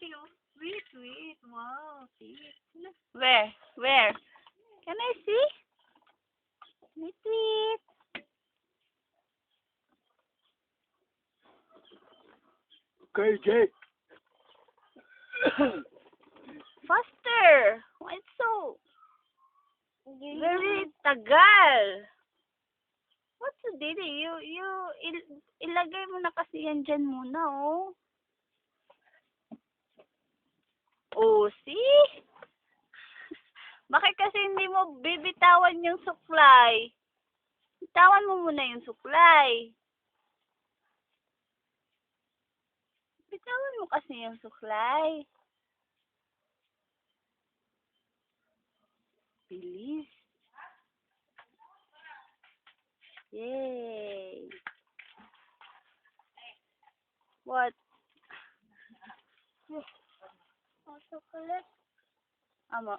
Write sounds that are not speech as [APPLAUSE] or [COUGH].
see you. Wait, wait. Wow, see. Where? Where? Can I see? Wait, wait. Okay, Jake. [COUGHS] Faster. Why it's so very tagal? What you did it? You, you, il, ilagay mo na kasi yan dyan muna. Oh, see? Bakit kasi hindi mo bibitawan yung suklay? Bitawan mo muna yung suklay. Bitawan mo kasi yung suklay. Bilis. Yay. What? Oh, chocolate. Ama.